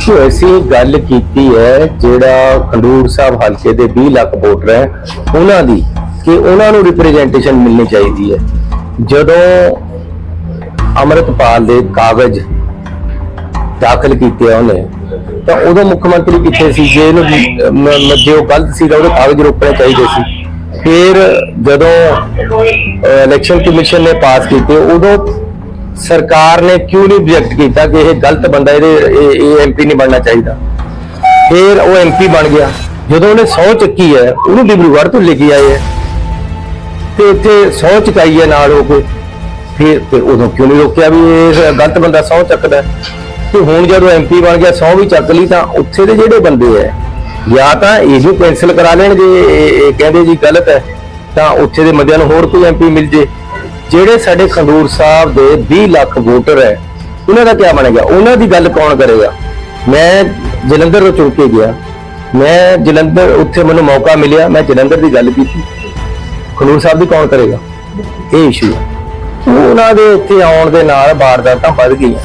ਦੇਖੋ ਅਸੀਂ ਗੱਲ ਕੀਤੀ ਹੈ ਜਿਹੜਾ ਖੰਡੂਰ ਸਾਹਿਬ ਹਲਕੇ ਦੇ 20 ਲੱਖ ਵੋਟਰ ਹੈ, ਉਹਨਾਂ ਦੀ ਕਿ ਉਹਨਾਂ ਨੂੰ ਰਿਪਰੈਜ਼ੈਂਟੇਸ਼ਨ ਮਿਲਣੀ ਚਾਹੀਦੀ ਹੈ। ਜਦੋਂ ਅਮਰਤਪਾਲ ਦੇ ਕਾਗਜ਼ ਦਾਖਲ ਕੀਤੇ ਉਹਨੇ, ਤਾਂ ਉਦੋਂ ਮੁੱਖ ਮੰਤਰੀ ਕਿੱਥੇ ਸੀ? ਜੇ ਇਹਨੂੰ ਜੇ ਉਹ ਗਲਤ ਸੀਗਾ, ਉਹਦੇ ਕਾਗਜ਼ ਰੋਕਣੇ ਚਾਹੀਦੇ ਸੀ। ਫਿਰ ਜਦੋਂ ਇਲੈਕਸ਼ਨ ਕਮਿਸ਼ਨ ਨੇ ਪਾਸ ਕੀਤੇ, ਉਦੋਂ ਸਰਕਾਰ ਨੇ ਕਿਉਂ ਨਹੀਂ ਰਿਜੈਕਟ ਕੀਤਾ ਕਿ ਇਹ ਗਲਤ ਬੰਦਾ ਇਹਦੇ, ਇਹ- ਐਮਪੀ ਨਹੀਂ ਬਣਨਾ ਚਾਹੀਦਾ? ਫਿਰ ਉਹ ਐਮਪੀ ਬਣ ਗਿਆ। ਜਦੋਂ ਉਹਨੇ ਸਹੁੰ ਚੱਕੀ ਹੈ, ਉਹਨੂੰ ਡਿਬਰੂਗੜ੍ਹ ਤੋਂ ਲੈ ਕੇ ਆਏ ਹੈ। ਤੇ ਇੱਥੇ ਸਹੁੰ ਚੁਕਾਈ ਹੈ ਨਾਲ ਹੋ ਕੇ ਫਿਰ ਤੇ ਉਦੋਂ ਕਿਉਂ ਨਹੀਂ ਰੋਕਿਆ ਵੀ ਇਹ ਗਲਤ ਬੰਦਾ ਸਹੁੰ ਚੱਕਦਾ ਤੇ ਹੁਣ ਜਦੋਂ ਐਮਪੀ ਬਣ ਗਿਆ, ਸਹੁੰ ਵੀ ਚੱਕ ਲਈ ਤਾਂ ਉੱਥੇ ਦੇ ਜਿਹੜੇ ਬੰਦੇ ਐ ਜਾਂ ਤਾਂ ਇਹ ਵੀ ਕੈਨਸਲ ਕਰਾ ਲੈਣਗੇ, ਇਹ ਕਹਿੰਦੇ ਜੀ ਗਲਤ ਹੈ, ਤਾਂ ਉੱਥੇ ਦੇ ਬੰਦਿਆਂ ਨੂੰ ਹੋਰ ਕੋਈ ਐਮਪੀ ਮਿਲ ਜੇ। ਜਿਹੜੇ ਸਾਡੇ ਖੰਡੂਰ ਸਾਹਿਬ ਦੇ 20 ਲੱਖ ਵੋਟਰ ਹੈ, ਉਹਨਾਂ ਦਾ ਕੀ ਬਣੇਗਾ? ਉਹਨਾਂ ਦੀ ਗੱਲ ਕੌਣ ਕਰੇਗਾ? ਮੈਂ ਜਲੰਧਰ ਤੋਂ ਚੁਣ ਕੇ ਗਿਆ। ਮੈਂ ਜਲੰਧਰ, ਉੱਥੇ ਮੈਨੂੰ ਮੌਕਾ ਮਿਲਿਆ। ਮੈਂ ਜਲੰਧਰ ਦੀ ਗੱਲ ਕੀਤੀ। ਖੰਡੂਰ ਸਾਹਿਬ ਦੀ ਕੌਣ ਕਰੇਗਾ? ਇਹ ਇਸ਼ੂ ਹੈ। ਉਹਨਾਂ ਦੇ ਇੱਥੇ ਆਉਣ ਦੇ ਨਾਲ ਵਾਰਦਾਤਾਂ ਵੱਧ ਗਈਆਂ।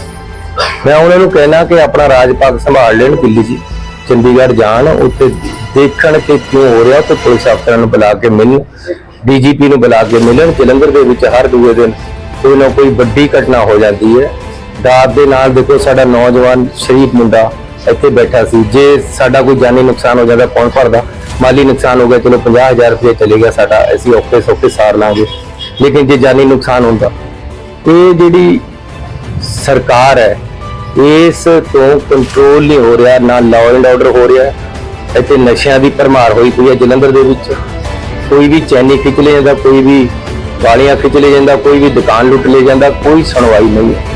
ਮੈਂ ਉਹਨਾਂ ਨੂੰ ਕਹਿਣਾ ਕਿ ਆਪਣਾ ਰਾਜ ਭਾਗ ਸੰਭਾਲ ਲੈਣ ਦਿੱਲੀ ਜੀ। ਚੰਡੀਗੜ੍ਹ ਜਾਣ, ਉੱਥੇ ਦੇਖਣ ਕਿ ਕਿਉਂ ਹੋ ਰਿਹਾ ਤੇ ਪੁਲਿਸ ਅਫਸਰਾਂ ਨੂੰ ਬੁਲਾ ਕੇ ਮਿਲਣ। ਡੀਜੀਪੀ ਨੂੰ ਬੁਲਾ ਕੇ ਮਿਲਣ, ਜਲੰਧਰ ਦੇ ਵਿੱਚ ਹਰ ਦੂਏ ਦਿਨ ਕੋਈ ਨਾ ਕੋਈ ਵੱਡੀ ਘਟਨਾ ਹੋ ਜਾਂਦੀ ਹੈ। ਦਾਤ ਦੇ ਨਾਲ ਦੇਖੋ ਸਾਡਾ ਨੌਜਵਾਨ ਸ਼ਰੀਫ ਮੁੰਡਾ ਇੱਥੇ ਬੈਠਾ ਸੀ। ਜੇ ਸਾਡਾ ਕੋਈ ਜਾਨੀ ਨੁਕਸਾਨ ਹੋ ਜਾਂਦਾ, ਕੌਣ ਭਰਦਾ? ਮਾਲੀ ਨੁਕਸਾਨ ਹੋ ਗਿਆ, ਚਲੋ 50000 ਰੁਪਏ ਚਲੇ ਗਿਆ ਸਾਡਾ, ਅਸੀਂ ਔਖੇ ਸੌਖੇ ਸਾਰ ਲਾਂਗੇ। ਲੇਕਿਨ ਜੇ ਜਾਨੀ ਨੁਕਸਾਨ ਹੁੰਦਾ, ਇਹ ਜਿਹੜੀ ਸਰਕਾਰ ਹੈ, ਇਸ ਤੋਂ ਕੰਟਰੋਲ ਨਹੀਂ ਹੋ ਰਿਹਾ, ਨਾ ਲਾਅ ਐਂਡ ਆਰਡਰ ਹੋ ਰਿਹਾ। ਇੱਥੇ ਨਸ਼ਿਆਂ ਦੀ ਭਰਮਾਰ ਹੋਈ ਪਈ ਹੈ ਜਲੰਧਰ ਦੇ ਵਿੱਚ। ਕੋਈ ਵੀ ਚੈਨੀ ਖਿੱਚ ਲੈ ਜਾਂਦਾ ਕੋਈ ਵੀ ਗਾਲੀਆਂ ਖਿੱਚ ਲੈ ਜਾਂਦਾ ਕੋਈ ਵੀ ਦੁਕਾਨ ਲੁੱਟ ਲੈ ਜਾਂਦਾ ਕੋਈ ਸੁਣਵਾਈ ਨਹੀਂ। ਹੈ